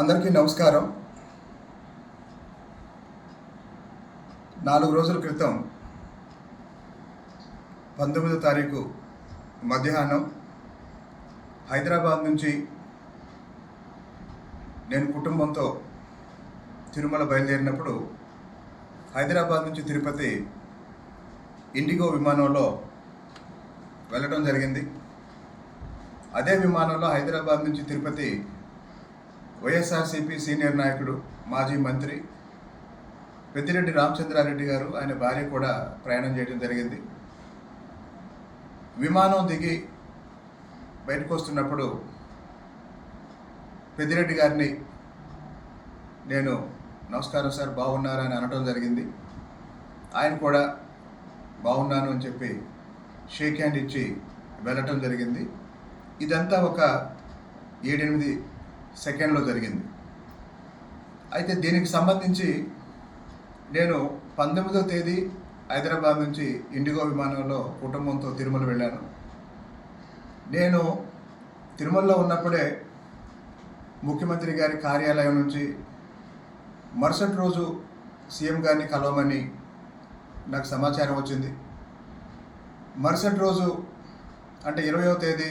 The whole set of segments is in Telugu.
అందరికీ నమస్కారం. నాలుగు రోజుల క్రితం పంతొమ్మిదో తారీఖు మధ్యాహ్నం హైదరాబాద్ నుంచి నేను కుటుంబంతో తిరుమల బయలుదేరినప్పుడు హైదరాబాద్ నుంచి తిరుపతి ఇండిగో విమానంలో వెళ్ళడం జరిగింది. అదే విమానంలో హైదరాబాద్ నుంచి తిరుపతి వైఎస్ఆర్సీపీ సీనియర్ నాయకుడు మాజీ మంత్రి పెద్దిరెడ్డి రామచంద్రారెడ్డి గారు ఆయన భార్య కూడా ప్రయాణం చేయడం జరిగింది. విమానం దిగి బయటకు వస్తున్నప్పుడు పెద్దిరెడ్డి గారిని నేను నమస్కారం సార్ బాగున్నారా? అని అనడం జరిగింది. ఆయన కూడా బాగున్నాను అని చెప్పి షేక్ హ్యాండ్ ఇచ్చి వెళ్ళటం జరిగింది. ఇదంతా ఒక ఏడెనిమిది సెకండ్లో జరిగింది. అయితే దీనికి సంబంధించి నేను పంతొమ్మిదో తేదీ హైదరాబాద్ నుంచి ఇండిగో విమానంలో కుటుంబంతో తిరుమల వెళ్ళాను. నేను తిరుమలలో ఉన్నప్పుడే ముఖ్యమంత్రి గారి కార్యాలయం నుంచి మరుసటి రోజు సీఎం గారిని కలవమని నాకు సమాచారం వచ్చింది. మరుసటి రోజు అంటే ఇరవయో తేదీ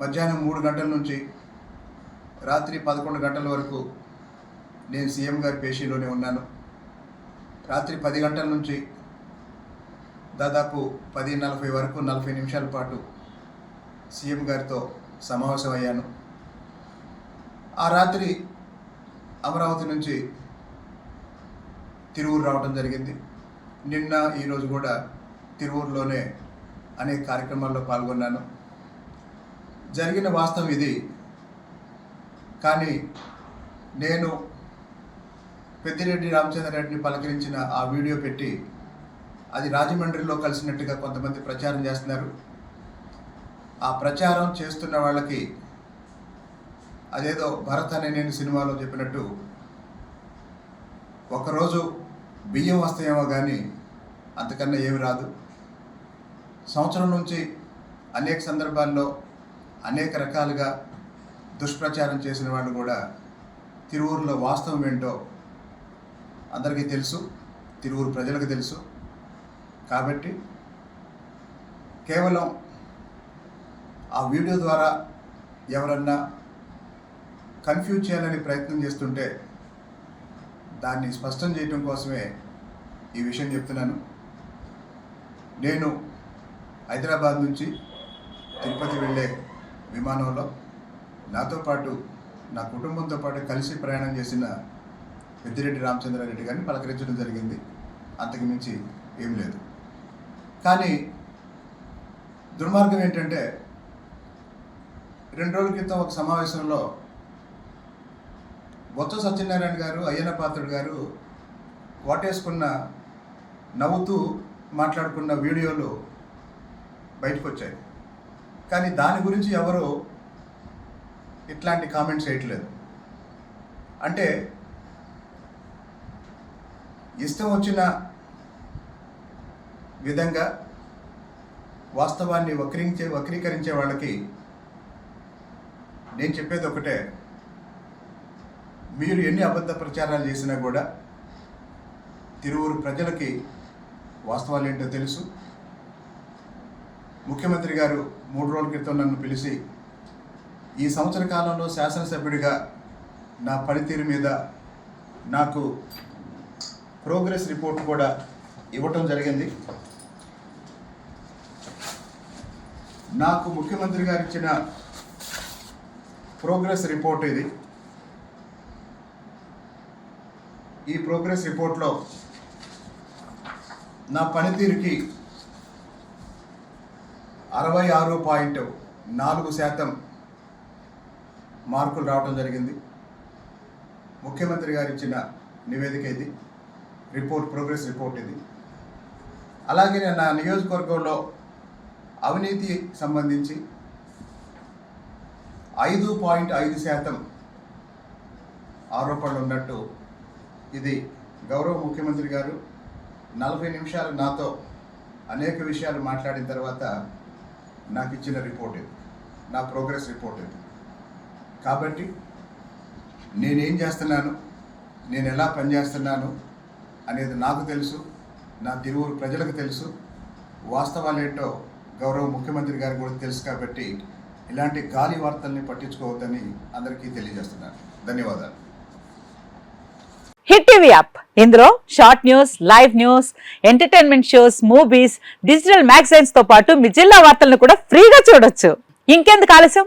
మధ్యాహ్నం మూడు గంటల నుంచి రాత్రి పదకొండు గంటల వరకు నేను సీఎం గారి పేషీలోనే ఉన్నాను. రాత్రి పది గంటల నుంచి దాదాపు పది నలభై వరకు నలభై నిమిషాల పాటు సీఎం గారితో సమావేశం అయ్యాను. ఆ రాత్రి అమరావతి నుంచి తిరువురు రావడం జరిగింది. నిన్న ఈరోజు కూడా తిరువురులోనే అనేక కార్యక్రమాల్లో పాల్గొన్నాను. జరిగిన వాస్తవం ఇది కానీ నేను పెద్దిరెడ్డి రామచంద్ర రెడ్డిని పలకరించిన ఆ వీడియో పెట్టి అది రాజమండ్రిలో కలిసినట్టుగా కొంతమంది ప్రచారం చేస్తున్నారు. ఆ ప్రచారం చేస్తున్న వాళ్ళకి అదేదో భరత్ అనే నేను సినిమాలో చెప్పినట్టు ఒకరోజు బియ్యం వస్తాయేమో కానీ అంతకన్నా ఏమి రాదు. సంవత్సరం నుంచి అనేక సందర్భాల్లో అనేక రకాలుగా దుష్ప్రచారం చేసిన వాళ్ళు కూడా తిరువూరులో వాస్తవం ఏంటో అందరికీ తెలుసు తిరువురు ప్రజలకు తెలుసు. కాబట్టి కేవలం ఆ వీడియో ద్వారా ఎవరన్నా కన్ఫ్యూజ్ చేయాలని ప్రయత్నం చేస్తుంటే దాన్ని స్పష్టం చేయడం కోసమే ఈ విషయం చెప్తున్నాను. నేను హైదరాబాద్ నుంచి తిరుపతి వెళ్ళే విమానంలో నాతో పాటు నా కుటుంబంతో పాటు కలిసి ప్రయాణం చేసిన పెద్దిరెడ్డి రామచంద్రారెడ్డి గారిని పలకరించడం జరిగింది. అంతకు మించి ఏం లేదు. కానీ దుర్మార్గం ఏంటంటే రెండు రోజుల క్రితం ఒక సమావేశంలో బొత్స సత్యనారాయణ గారు అయ్యన పాత్రుడు గారు వాటేసుకున్న నవ్వుతూ మాట్లాడుకున్న వీడియోలు బయటకు వచ్చాయి. కానీ దాని గురించి ఎవరు ఇట్లాంటి కామెంట్స్ వేయట్లేదు. అంటే ఇష్టం వచ్చిన విధంగా వాస్తవాన్ని వక్రీకరించే వక్రీకరించే వాళ్ళకి నేను చెప్పేది ఒకటే. మీరు ఎన్ని అబద్ధ ప్రచారాలు చేసినా కూడా తిరువురు ప్రజలకి వాస్తవాలు ఏంటో తెలుసు. ముఖ్యమంత్రి గారు మూడు రోజుల క్రితం నన్ను పిలిచి ఈ సంవత్సర కాలంలో శాసనసభ్యుడిగా నా పనితీరు మీద నాకు ప్రోగ్రెస్ రిపోర్ట్ కూడా ఇవ్వటం జరిగింది. నాకు ముఖ్యమంత్రి గారు ఇచ్చిన ప్రోగ్రెస్ రిపోర్ట్ ఇది. ఈ ప్రోగ్రెస్ రిపోర్ట్లో నా పనితీరుకి అరవై ఆరు పాయింట్ నాలుగు శాతం మార్కులు రావడం జరిగింది. ముఖ్యమంత్రి గారు ఇచ్చిన నివేదిక ఇది. రిపోర్ట్ ప్రోగ్రెస్ రిపోర్ట్ ఇది. అలాగే నేను నా నియోజకవర్గంలో అవినీతి సంబంధించి ఐదు పాయింట్ ఐదు శాతం ఆరోపణలు ఉన్నట్టు ఇది గౌరవ ముఖ్యమంత్రి గారు నలభై నిమిషాలు నాతో అనేక విషయాలు మాట్లాడిన తర్వాత నాకు ఇచ్చిన రిపోర్ట్ ఇది. నా ప్రోగ్రెస్ రిపోర్ట్ ఇది. కాబట్టి నేనేం చేస్తున్నాను? నేను ఎలా పనిచేస్తున్నాను? అనేది నాకు తెలుసు. నా తిరువురు ప్రజలకు తెలుసు. వాస్తవాలేంటో గౌరవ ముఖ్యమంత్రి గారు కూడా తెలుసు కాబట్టి ఇలాంటి గాలి వార్తల్ని పట్టించుకోవద్దని అందరికీ తెలియజేస్తున్నాను. ధన్యవాదాలు. Hit TV app. ఇందులో short news live news entertainment shows movies digital మ్యాగజైన్స్తో పాటు మీ జిల్లా వార్తలను కూడా ఫ్రీగా చూడొచ్చు. ఇంకెందుకు ఆలస్యం?